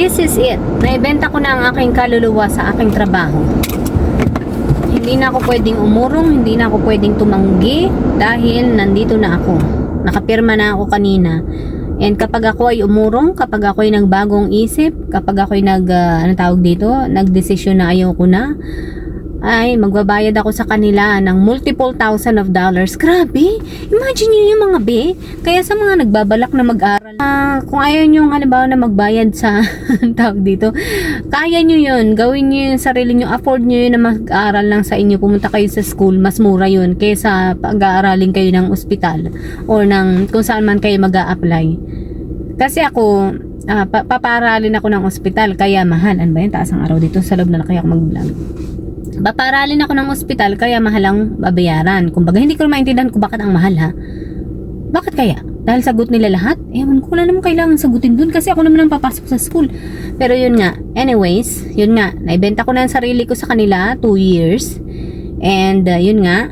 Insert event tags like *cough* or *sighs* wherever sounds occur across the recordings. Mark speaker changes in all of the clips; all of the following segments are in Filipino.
Speaker 1: This is it. Naibenta ko na ang aking kaluluwa sa aking trabaho. Hindi na ako pwedeng umurong, hindi na ako pwedeng tumanggi dahil nandito na ako. Nakapirma na ako kanina. And kapag ako ay umurong, kapag ako ay nagbagong isip, kapag ako ay nag, ah, ano tawag dito, nagdesisyon na ayaw ko na, ay magbabayad ako sa kanila ng multiple thousand of dollars. Grabe! Imagine nyo yung mga be. Kaya sa mga nagbabalak na mag-aral, ah, kung ayaw nyo halimbawa na magbayad sa *laughs* tawag dito, kaya nyo yun. Gawin nyo yung sarili nyo. Afford nyo yun na mag-aral lang sa inyo. Pumunta kayo sa school. Mas mura yun kaysa pag-aaralin kayo ng ospital or ng kung saan man kayo mag apply Kasi ako, ah, pa- paparalin ako ng ospital kaya mahal. Ano ba yun? Taas ang araw dito. Sa loob na lang kaya ako mag-vlog. Paparalin ako ng ospital kaya mahal ang babayaran. Kumbaga hindi ko maintindihan kung bakit ang mahal ha. Bakit kaya? Dahil sagot nila lahat? Ewan ko wala naman kailangan sagutin dun kasi ako naman ang papasok sa school. Pero yun nga, anyways, yun nga, naibenta ko na ang sarili ko sa kanila, 2 years. And uh, yun nga,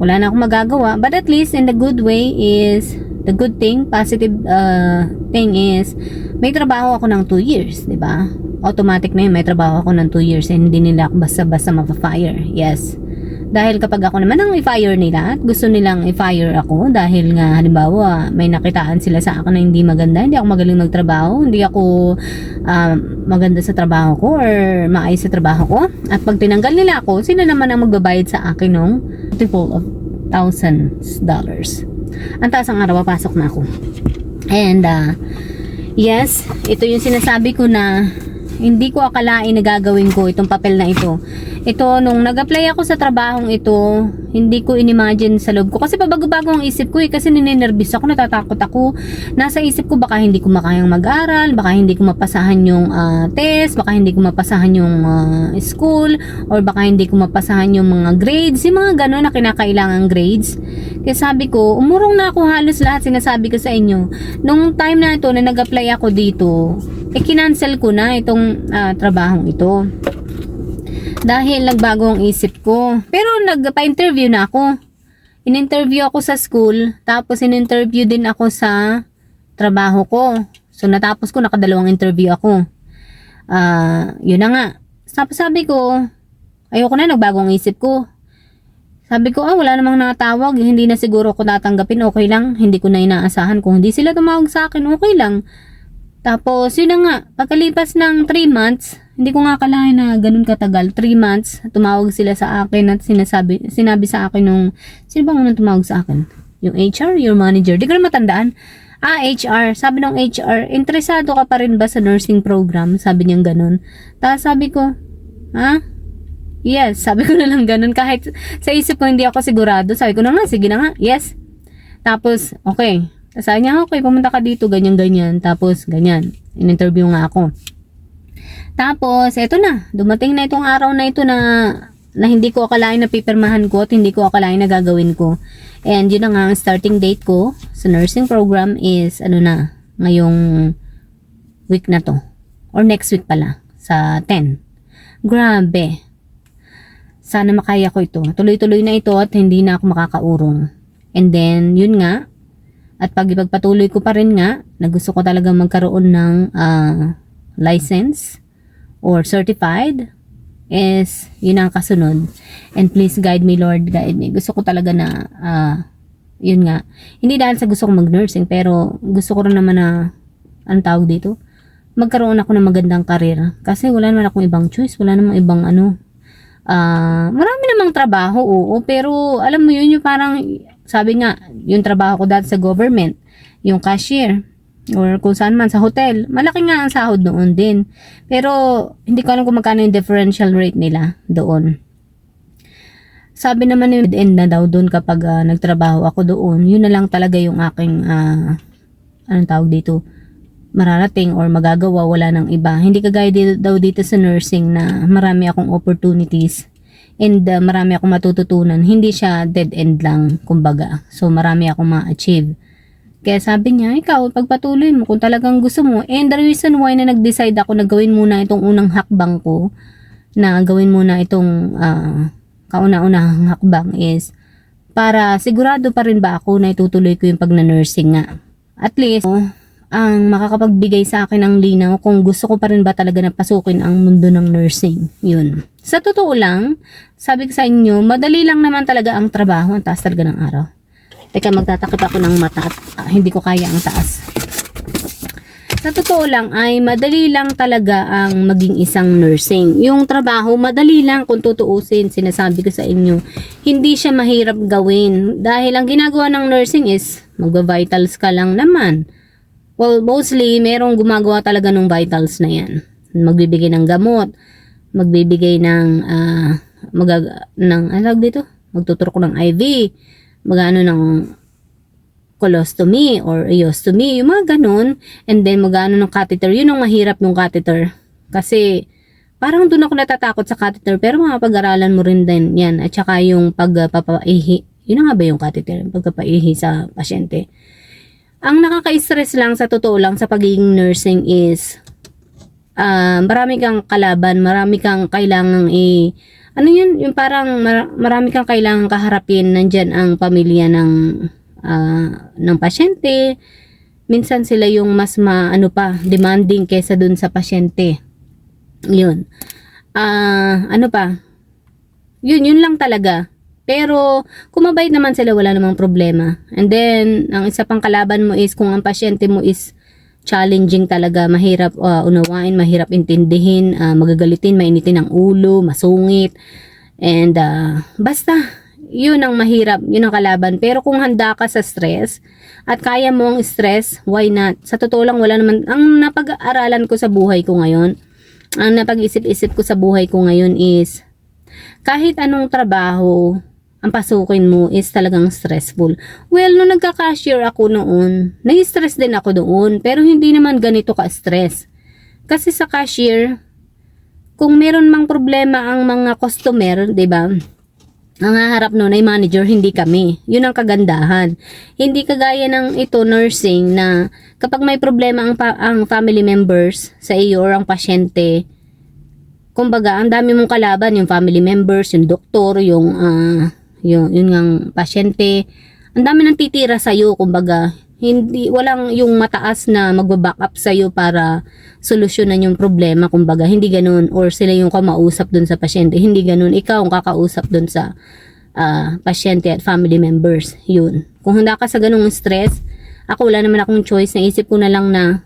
Speaker 1: wala na akong magagawa. But at least in the good way is, the good thing, positive uh, thing is, may trabaho ako ng 2 years, di ba? Automatic na yun, may trabaho ako ng 2 years and hindi nila basta-basta mapafire. Yes. Dahil kapag ako naman ang i-fire nila at gusto nilang i-fire ako dahil nga halimbawa may nakitaan sila sa akin na hindi maganda, hindi ako magaling magtrabaho, hindi ako um, maganda sa trabaho ko or maayos sa trabaho ko. At pag tinanggal nila ako, sino naman ang magbabayad sa akin ng multiple of thousands dollars. Ang taas ang araw, papasok na ako. And uh, yes, ito yung sinasabi ko na hindi ko akalain na gagawin ko itong papel na ito. Ito, nung nag-apply ako sa trabahong ito, hindi ko inimagine sa loob ko. Kasi pabago-bago ang isip ko eh. Kasi ninenervous ako, natatakot ako. Nasa isip ko baka hindi ko makayang mag-aral, baka hindi ko mapasahan yung ah, test, baka hindi ko mapasahan yung ah, school, or baka hindi ko mapasahan yung mga grades. Yung mga gano'n na kinakailangan grades. Kaya sabi ko, umurong na ako halos lahat sinasabi ko sa inyo. Nung time na ito na nag-apply ako dito, eh kinancel ko na itong ah, trabahong ito. Dahil nagbago ang isip ko. Pero nagpa-interview na ako. In-interview ako sa school, tapos in-interview din ako sa trabaho ko. So natapos ko, nakadalawang interview ako. Ah, yun na nga. Tapos sabi ko, ayoko na, nagbago ang isip ko. Sabi ko, ah, wala namang nakatawag, hindi na siguro ko tatanggapin, okay lang. Hindi ko na inaasahan. Kung hindi sila tumawag sa akin, okay lang. Tapos, yun na nga, pagkalipas ng 3 months, hindi ko nga akalain na ganun katagal. 3 months, tumawag sila sa akin at sinasabi, sinabi sa akin nung, sino bang unang tumawag sa akin? Yung HR, your manager. Di ko na matandaan. Ah, HR. Sabi ng HR, interesado ka pa rin ba sa nursing program? Sabi niyang ganun. Tapos sabi ko, ha? Yes, *laughs* sabi ko na lang ganun. Kahit sa isip ko hindi ako sigurado. Sabi ko na nga, sige na nga, yes. Tapos, okay. Sabi niya, okay, pumunta ka dito, ganyan-ganyan. Tapos, ganyan. In-interview nga ako. Tapos, eto na. Dumating na itong araw na ito na na hindi ko akalain na pipirmahan ko at hindi ko akalain na gagawin ko. And yun na nga, ang starting date ko sa nursing program is, ano na, ngayong week na to. Or next week pala, sa 10. Grabe. Sana makaya ko ito. Tuloy-tuloy na ito at hindi na ako makakaurong. And then, yun nga, at pag ipagpatuloy ko pa rin nga, na gusto ko talaga magkaroon ng ah, license or certified is yun ang kasunod. And please guide me Lord, guide me. Gusto ko talaga na ah, yun nga. Hindi dahil sa gusto ko mag-nursing pero gusto ko rin naman na anong tawag dito? Magkaroon ako ng magandang karir. Kasi wala naman akong ibang choice. Wala namang ibang ano. Ah, marami namang trabaho, oo. Pero alam mo yun yung parang sabi nga, yung trabaho ko dati sa government, yung cashier, or kung saan man sa hotel, malaki nga ang sahod noon din. Pero, hindi ko alam kung magkano yung differential rate nila doon. Sabi naman yung end na daw doon kapag ah, nagtrabaho ako doon, yun na lang talaga yung aking, ah, anong tawag dito, mararating or magagawa, wala ng iba. Hindi kagaya dito, daw dito sa nursing na marami akong opportunities and ah, marami akong matututunan. Hindi siya dead end lang, kumbaga. So, marami akong ma-achieve. Kaya sabi niya, ikaw, pagpatuloy mo kung talagang gusto mo. And the reason why na nag-decide ako na gawin muna itong unang hakbang ko, na gawin muna itong ah, kauna-unahang hakbang is para sigurado pa rin ba ako na itutuloy ko yung pag-nursing nga. At least, oh, ang makakapagbigay sa akin ng linaw kung gusto ko pa rin ba talaga na pasukin ang mundo ng nursing. Yun. Sa totoo lang, sabi ko sa inyo, madali lang naman talaga ang trabaho. Ang taas talaga ng araw. Teka, magtatakip ako ng mata at ah, hindi ko kaya ang taas. Sa totoo lang ay madali lang talaga ang maging isang nursing. Yung trabaho, madali lang kung tutuusin. Sinasabi ko sa inyo, hindi siya mahirap gawin. Dahil ang ginagawa ng nursing is, magba-vitals ka lang naman. Well, mostly, merong gumagawa talaga ng vitals na yan. Magbibigay ng gamot, magbibigay ng, ah, magag, ng, ano dito? Magtuturok ng IV, magano ng colostomy or iostomy, yung mga ganun. And then, magano ng catheter. Yun ang mahirap ng catheter. Kasi, parang doon ako natatakot sa catheter. Pero mapag-aralan mo rin din yan. At saka yung pagpapaihi. Yun nga ba yung catheter? Yung pagpapaihi sa pasyente. Ang nakaka-stress lang sa totoo lang sa pagiging nursing is ah marami kang kalaban, marami kang kailangang i ano yun, yung parang mar- marami kang kailangang kaharapin nandyan ang pamilya ng ah, ng pasyente. Minsan sila yung mas ma, ano pa, demanding kesa dun sa pasyente. Yun. Ah, ano pa? Yun, yun lang talaga. Pero, kung mabait naman sila, wala namang problema. And then, ang isa pang kalaban mo is kung ang pasyente mo is challenging talaga, mahirap uh, unawain, mahirap intindihin, ah, magagalitin, mainitin ang ulo, masungit. And, ah, basta, yun ang mahirap, yun ang kalaban. Pero kung handa ka sa stress, at kaya mo ang stress, why not? Sa totoo lang, wala naman, ang napag-aaralan ko sa buhay ko ngayon, ang napag-isip-isip ko sa buhay ko ngayon is, kahit anong trabaho, ang pasukin mo is talagang stressful. Well, nung nagka-cashier ako noon, nai-stress din ako doon, pero hindi naman ganito ka-stress. Kasi sa cashier, kung meron mang problema ang mga customer, 'di ba? Ang haharap noon ay manager, hindi kami. Yun ang kagandahan. Hindi kagaya ng ito, nursing, na kapag may problema ang, pa- ang family members sa iyo or ang pasyente, kumbaga, ang dami mong kalaban, yung family members, yung doktor, yung, ah, yung, yun ngang pasyente. Ang dami nang titira sa'yo, kumbaga, hindi, walang yung mataas na magbaback up sa'yo para solusyonan yung problema, kumbaga, hindi ganun, or sila yung kamausap dun sa pasyente, hindi ganun, ikaw ang kakausap dun sa ah, pasyente at family members, yun. Kung handa ka sa ganung stress, ako wala naman akong choice, naisip ko na lang na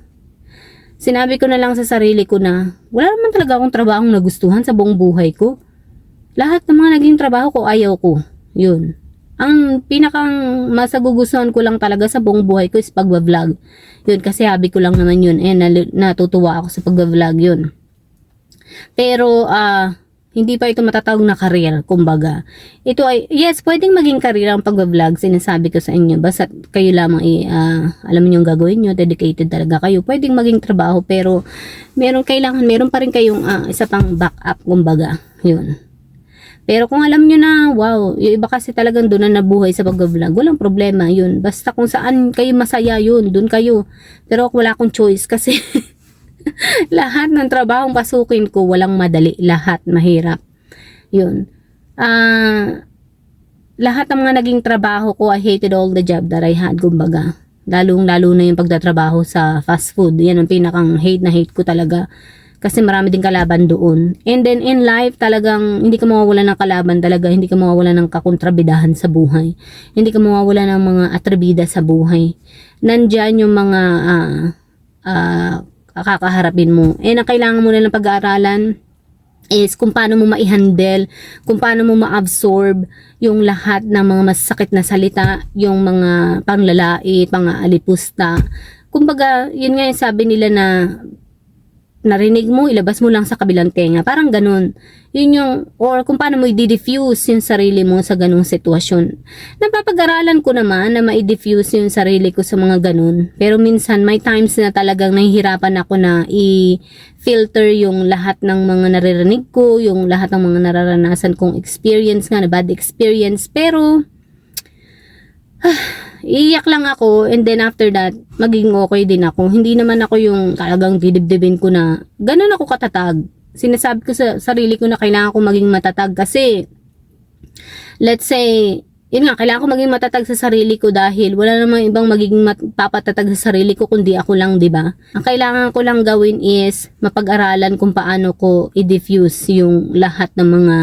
Speaker 1: Sinabi ko na lang sa sarili ko na wala naman talaga akong trabahong nagustuhan sa buong buhay ko. Lahat ng mga naging trabaho ko ayaw ko. Yun. Ang pinakang masagugustuhan ko lang talaga sa buong buhay ko is pagbablog. Yun, kasi habi ko lang naman yun. Eh, natutuwa ako sa pagbablog yun. Pero, ah, hindi pa ito matatawag na career, kumbaga. Ito ay, yes, pwedeng maging career ang pagbablog, sinasabi ko sa inyo. Basta kayo lamang, i, ah, alam niyo yung gagawin nyo, dedicated talaga kayo. Pwedeng maging trabaho, pero meron kailangan, meron pa rin kayong ah, isa pang backup, kumbaga. Yun. Pero kung alam nyo na, wow, yung iba kasi talagang doon na nabuhay sa pag-vlog, walang problema, yun. Basta kung saan kayo masaya, yun, doon kayo. Pero wala akong choice kasi *laughs* lahat ng trabahong pasukin ko, walang madali. Lahat mahirap. Yun. Ah, lahat ng mga naging trabaho ko, I hated all the job that I had, kumbaga. Lalong lalo na yung pagtatrabaho sa fast food. Yan ang pinakang hate na hate ko talaga. Kasi marami din kalaban doon. And then in life, talagang hindi ka mawawala ng kalaban talaga. Hindi ka mawawala ng kakontrabidahan sa buhay. Hindi ka mawawala ng mga atribida sa buhay. Nandyan yung mga ah, ah, kakaharapin mo. And ang kailangan mo na ng pag-aaralan is kung paano mo ma-handle, kung paano mo ma-absorb yung lahat ng mga masakit na salita, yung mga panglalait, mga alipusta. Kumbaga, yun nga yung sabi nila na narinig mo, ilabas mo lang sa kabilang tenga. Parang ganun. Yun yung, or kung paano mo i-diffuse yung sarili mo sa ganung sitwasyon. Napapag-aralan ko naman na ma-diffuse yung sarili ko sa mga ganun. Pero minsan, may times na talagang nahihirapan ako na i-filter yung lahat ng mga naririnig ko, yung lahat ng mga nararanasan kong experience nga, na bad experience. Pero, *sighs* iiyak lang ako and then after that, magiging okay din ako. Hindi naman ako yung talagang didibdibin ko na ganun ako katatag. Sinasabi ko sa sarili ko na kailangan ko maging matatag kasi let's say yun nga, kailangan ko maging matatag sa sarili ko dahil wala namang ibang magiging papatatag sa sarili ko kundi ako lang, di ba? Ang kailangan ko lang gawin is mapag-aralan kung paano ko i-diffuse yung lahat ng mga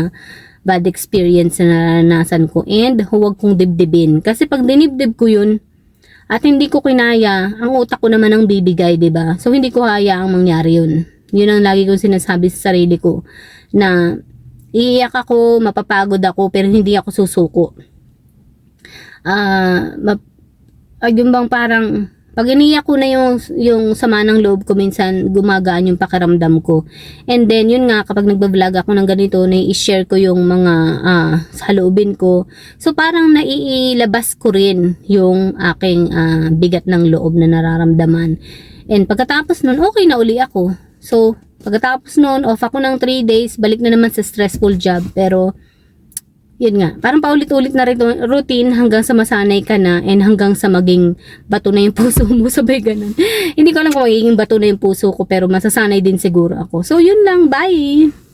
Speaker 1: bad experience na naranasan ko and huwag kong dibdibin. Kasi pag dinibdib ko yun, at hindi ko kinaya, ang utak ko naman ang bibigay, ba? So hindi ko hayaang mangyari 'yun. 'Yun ang lagi kong sinasabi sa sarili ko na iiyak ako, mapapagod ako, pero hindi ako susuko. Ah, uh, yun bang parang pag iniyak ko na yung, yung sama ng loob ko, minsan gumagaan yung pakiramdam ko. And then, yun nga, kapag nagbablog ako ng ganito, na-share ko yung mga uh, saloobin ko. So, parang naiilabas ko rin yung aking uh, bigat ng loob na nararamdaman. And pagkatapos nun, okay na uli ako. So, pagkatapos nun, off ako ng 3 days, balik na naman sa stressful job. Pero, yun nga, parang paulit-ulit na rin routine hanggang sa masanay ka na and hanggang sa maging bato na yung *laughs* puso mo, sabay ganun. Hindi ko alam kung magiging bato na yung puso ko pero masasanay din siguro ako. So, yun lang, bye!